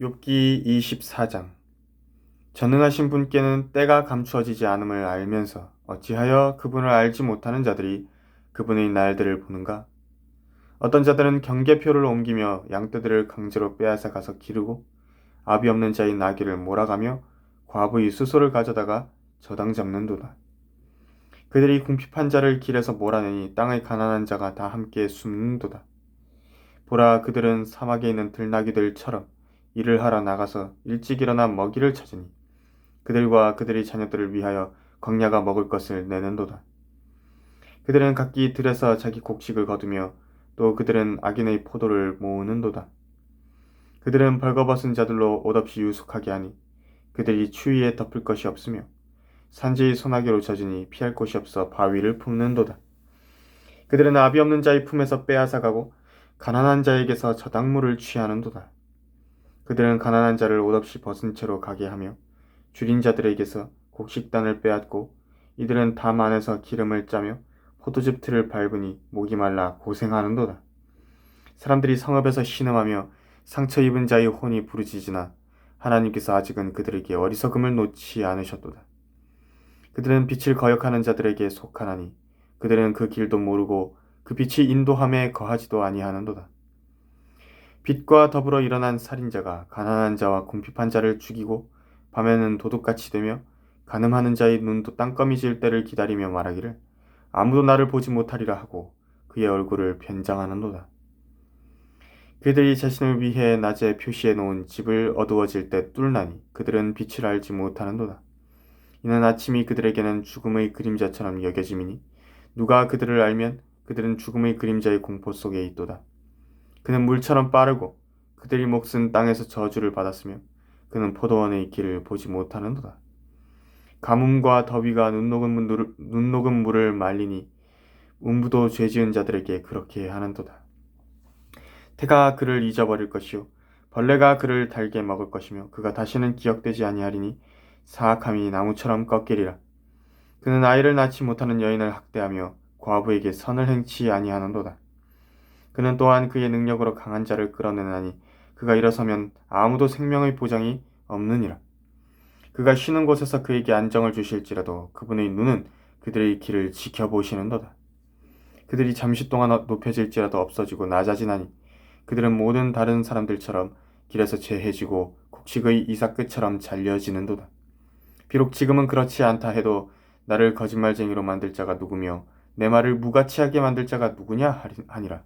욥기 24장 전능하신 분께는 때가 감추어지지 않음을 알면서 어찌하여 그분을 알지 못하는 자들이 그분의 날들을 보는가? 어떤 자들은 경계표를 옮기며 양떼들을 강제로 빼앗아 가서 기르고 압이 없는 자의 나귀를 몰아가며 과부의 수소를 가져다가 저당 잡는도다. 그들이 궁핍한 자를 길에서 몰아내니 땅의 가난한 자가 다 함께 숨는도다. 보라 그들은 사막에 있는 들나귀들처럼 일을 하러 나가서 일찍 일어나 먹이를 찾으니 그들과 그들의 자녀들을 위하여 광야가 먹을 것을 내는도다. 그들은 각기 들에서 자기 곡식을 거두며 또 그들은 악인의 포도를 모으는도다. 그들은 벌거벗은 자들로 옷없이 유숙하게 하니 그들이 추위에 덮을 것이 없으며 산지의 소나기로 젖으니 피할 곳이 없어 바위를 품는도다. 그들은 압이 없는 자의 품에서 빼앗아 가고 가난한 자에게서 저당물을 취하는도다. 그들은 가난한 자를 옷없이 벗은 채로 가게 하며 줄인 자들에게서 곡식단을 빼앗고 이들은 담 안에서 기름을 짜며 포도즙 틀을 밟으니 목이 말라 고생하는도다. 사람들이 성읍에서 신음하며 상처 입은 자의 혼이 부르짖으나 하나님께서 아직은 그들에게 어리석음을 놓지 않으셨도다. 그들은 빛을 거역하는 자들에게 속하나니 그들은 그 길도 모르고 그 빛이 인도함에 거하지도 아니하는도다. 빛과 더불어 일어난 살인자가 가난한 자와 궁핍한 자를 죽이고 밤에는 도둑같이 되며 가늠하는 자의 눈도 땅거미질 때를 기다리며 말하기를 아무도 나를 보지 못하리라 하고 그의 얼굴을 변장하는도다. 그들이 자신을 위해 낮에 표시해 놓은 집을 어두워질 때 뚫나니 그들은 빛을 알지 못하는도다. 이는 아침이 그들에게는 죽음의 그림자처럼 여겨짐이니 누가 그들을 알면 그들은 죽음의 그림자의 공포 속에 있도다. 그는 물처럼 빠르고 그들의 몫은 땅에서 저주를 받았으며 그는 포도원의 길을 보지 못하는도다. 가뭄과 더위가 눈 녹은, 물, 눈 녹은 물을 말리니 음부도 죄 지은 자들에게 그렇게 하는도다. 태가 그를 잊어버릴 것이요 벌레가 그를 달게 먹을 것이며 그가 다시는 기억되지 아니하리니 사악함이 나무처럼 꺾이리라. 그는 아이를 낳지 못하는 여인을 학대하며 과부에게 선을 행치 아니하는도다. 그는 또한 그의 능력으로 강한 자를 끌어내나니 그가 일어서면 아무도 생명의 보장이 없느니라. 그가 쉬는 곳에서 그에게 안정을 주실지라도 그분의 눈은 그들의 길을 지켜보시는도다. 그들이 잠시 동안 높여질지라도 없어지고 낮아지나니 그들은 모든 다른 사람들처럼 길에서 죄해지고 곡식의 이삭 끝처럼 잘려지는도다. 비록 지금은 그렇지 않다 해도 나를 거짓말쟁이로 만들 자가 누구며 내 말을 무가치하게 만들 자가 누구냐 하니라.